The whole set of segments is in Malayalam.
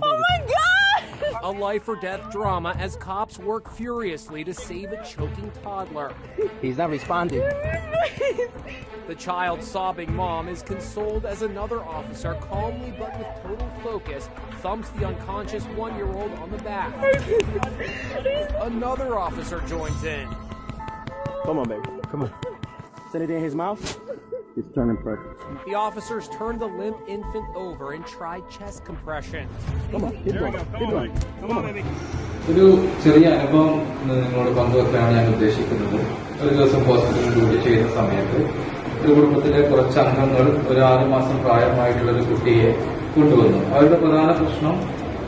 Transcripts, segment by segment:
Oh a life or death drama as cops work furiously to save a choking toddler. He's not responding. The child's sobbing mom is consoled as another officer, calmly but with total focus, thumps the unconscious one year old on the back. Another officer joins in. Come on, baby. Come on. Is anything in his mouth? He's turning purple. The officers turned the limp infant over and tried chest compression. Come on, keep going. Keep going. Come on, baby. ഒരു ചെറിയ അനുഭവം ഇന്ന് നിങ്ങളോട് പങ്കുവെക്കാനാണ് ഞാൻ ഉദ്ദേശിക്കുന്നത് ഒരു ദിവസം ഹോസ്പിറ്റലിൽ ഡ്യൂട്ടി ചെയ്യുന്ന സമയത്ത് ഒരു കുടുംബത്തിലെ കുറച്ച് അംഗങ്ങൾ ഒരു ആറു മാസം പ്രായമായിട്ടുള്ള ഒരു കുട്ടിയെ കൊണ്ടുവന്നു അവരുടെ പ്രധാന പ്രശ്നം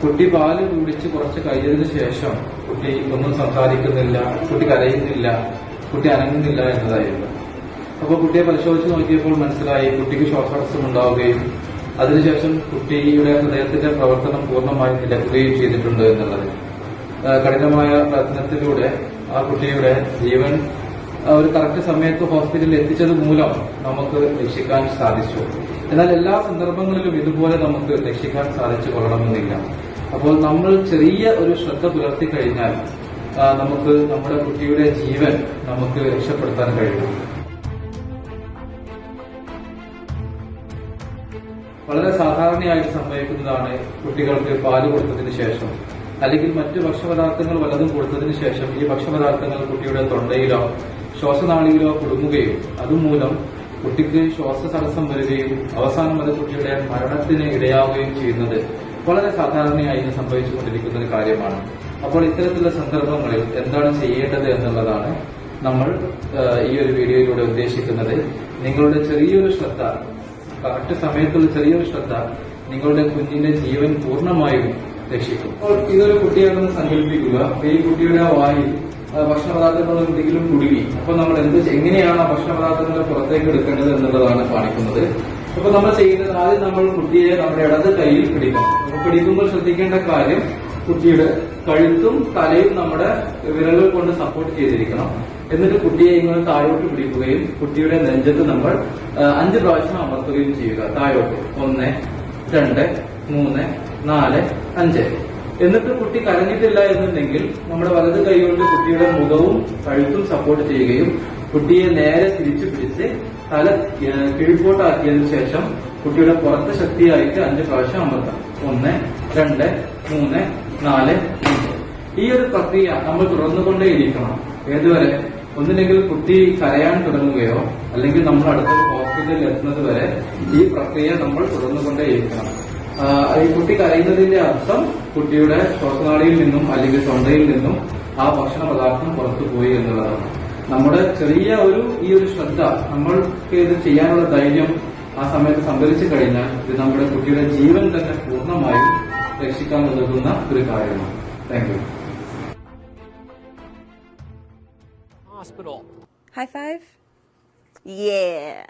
കുട്ടി പാൽ കുടിച്ച് കുറച്ച് കഴിഞ്ഞതിന് ശേഷം കുട്ടി ഒന്നും സംസാരിക്കുന്നില്ല കുട്ടി കരയുന്നില്ല കുട്ടി അനങ്ങുന്നില്ല എന്നതായിരുന്നു അപ്പോൾ കുട്ടിയെ പരിശോധിച്ച് നോക്കിയപ്പോൾ മനസ്സിലായി കുട്ടിക്ക് ശ്വാസതടസ്സം ഉണ്ടാവുകയും അതിനുശേഷം കുട്ടിയുടെ ഹൃദയത്തിന്റെ പ്രവർത്തനം പൂർണമായും നിലക്കുകയും ചെയ്തിട്ടുണ്ട് എന്നുള്ളത്. കഠിനമായ പ്രയത്നത്തിലൂടെ ആ കുട്ടിയുടെ ജീവൻ ഒരു കറക്റ്റ് സമയത്ത് ഹോസ്പിറ്റലിൽ എത്തിച്ചത് മൂലം നമുക്ക് രക്ഷിക്കാൻ സാധിച്ചു. എന്നാൽ എല്ലാ സന്ദർഭങ്ങളിലും ഇതുപോലെ നമുക്ക് രക്ഷിക്കാൻ സാധിച്ചു കൊള്ളണമെന്നില്ല. അപ്പോൾ നമ്മൾ ചെറിയ ഒരു ശ്രദ്ധ പുലർത്തി കഴിഞ്ഞാൽ നമുക്ക് നമ്മുടെ കുട്ടിയുടെ ജീവൻ നമുക്ക് രക്ഷപ്പെടുത്താൻ കഴിയും. വളരെ സാധാരണയായിട്ട് സംഭവിക്കുന്നതാണ് കുട്ടികൾക്ക് പാൽ കൊടുത്തതിന് ശേഷം. അല്ലെങ്കിൽ മറ്റു ഭക്ഷ്യപദാർത്ഥങ്ങൾ വല്ലതും കൊടുത്തതിന് ശേഷം ഈ ഭക്ഷ്യപദാർത്ഥങ്ങൾ കുട്ടിയുടെ തൊണ്ടയിലോ ശ്വാസനാളിയിലോ കുടുങ്ങുകയും അതുമൂലം കുട്ടിക്ക് ശ്വാസതടസ്സം വരികയും അവസാനം അത് കുട്ടിയുടെ മരണത്തിന് ഇടയാവുകയും ചെയ്യുന്നത് വളരെ സാധാരണയായി ഇന്ന് സംഭവിച്ചുകൊണ്ടിരിക്കുന്ന ഒരു കാര്യമാണ്. അപ്പോൾ ഇത്തരത്തിലുള്ള സന്ദർഭങ്ങളിൽ എന്താണ് ചെയ്യേണ്ടത് എന്നുള്ളതാണ് നമ്മൾ ഈ ഒരു വീഡിയോയിലൂടെ ഉദ്ദേശിക്കുന്നത്. നിങ്ങളുടെ ചെറിയൊരു ശ്രദ്ധ കറക്റ്റ് സമയത്തുള്ള ചെറിയൊരു ശ്രദ്ധ നിങ്ങളുടെ കുഞ്ഞിന്റെ ജീവൻ പൂർണമായും രക്ഷിക്കും. അപ്പോൾ ഇതൊരു കുട്ടിയാണെന്ന് സങ്കല്പിക്കുക. ഈ കുട്ടിയുടെ ആ വായിൽ ഭക്ഷണ ഭക്ഷണപദാർത്ഥങ്ങൾ എന്തെങ്കിലും കുടുങ്ങി. അപ്പൊ നമ്മൾ എന്ത് എങ്ങനെയാണ് ആ ഭക്ഷണപദാർത്ഥങ്ങൾ പുറത്തേക്ക് എടുക്കേണ്ടത് എന്നുള്ളതാണ് കാണിക്കുന്നത്. അപ്പൊ നമ്മൾ ചെയ്യുന്നത് ആദ്യം നമ്മൾ കുട്ടിയെ നമ്മുടെ ഇടത് കയ്യിൽ പിടിക്കണം. പിടിക്കുമ്പോൾ ശ്രദ്ധിക്കേണ്ട കാര്യം കുട്ടിയുടെ കഴുത്തും തലയും നമ്മുടെ വിരലുകൾ കൊണ്ട് സപ്പോർട്ട് ചെയ്തിരിക്കണം. എന്നിട്ട് കുട്ടിയെ ഇങ്ങനെ താഴോട്ട് പിടിക്കുകയും കുട്ടിയുടെ നെഞ്ചത്ത് നമ്മൾ അഞ്ച് പ്രാവശ്യം അമർത്തുകയും ചെയ്യുക. താഴോട്ട്. ഒന്ന് രണ്ട് മൂന്ന് നാല് അഞ്ച്. എന്നിട്ട് കുട്ടി കരഞ്ഞിട്ടില്ല എന്നുണ്ടെങ്കിൽ നമ്മുടെ വലത് കൈ കൊണ്ട് കുട്ടിയുടെ മുഖവും കഴുത്തും സപ്പോർട്ട് ചെയ്യുകയും കുട്ടിയെ നേരെ തിരിച്ചു പിടിച്ച് തല കിഴിപ്പോട്ടാക്കിയതിനു ശേഷം കുട്ടിയുടെ പുറത്ത് ശക്തിയായിട്ട് അഞ്ച് പ്രാവശ്യം അമർത്താം. ഒന്ന് രണ്ട് മൂന്ന് നാല് അഞ്ച്. ഈ ഒരു പ്രക്രിയ നമ്മൾ തുടർന്നുകൊണ്ടേയിരിക്കണം. ഏതുവരെ? ഒന്നില്ലെങ്കിൽ കുട്ടി കരയാൻ തുടങ്ങുകയോ അല്ലെങ്കിൽ നമ്മൾ അടുത്ത ഹോസ്പിറ്റലിൽ എത്തുന്നത് വരെ ഈ പ്രക്രിയ നമ്മൾ തുടർന്നുകൊണ്ടേയിരിക്കണം. ഈ കുട്ടി കരയുന്നതിന്റെ അർത്ഥം കുട്ടിയുടെ ശ്വാസനാളിയിൽ നിന്നും അല്ലെങ്കിൽ തൊണ്ടയിൽ നിന്നും ആ ഭക്ഷണ പദാർത്ഥം പുറത്തു പോയി എന്നുള്ളതാണ്. നമ്മുടെ ചെറിയ ഒരു ഈ ഒരു ശ്രദ്ധ നമ്മൾക്ക് ഇത് ചെയ്യാനുള്ള ധൈര്യം ആ സമയത്ത് സംഭരിച്ചു കഴിഞ്ഞാൽ ഇത് നമ്മുടെ കുട്ടിയുടെ ജീവൻ തന്നെ പൂർണമായും രക്ഷിക്കാൻ നൽകുന്ന ഒരു കാര്യമാണ്. Thank Hospital. High five? Yeah.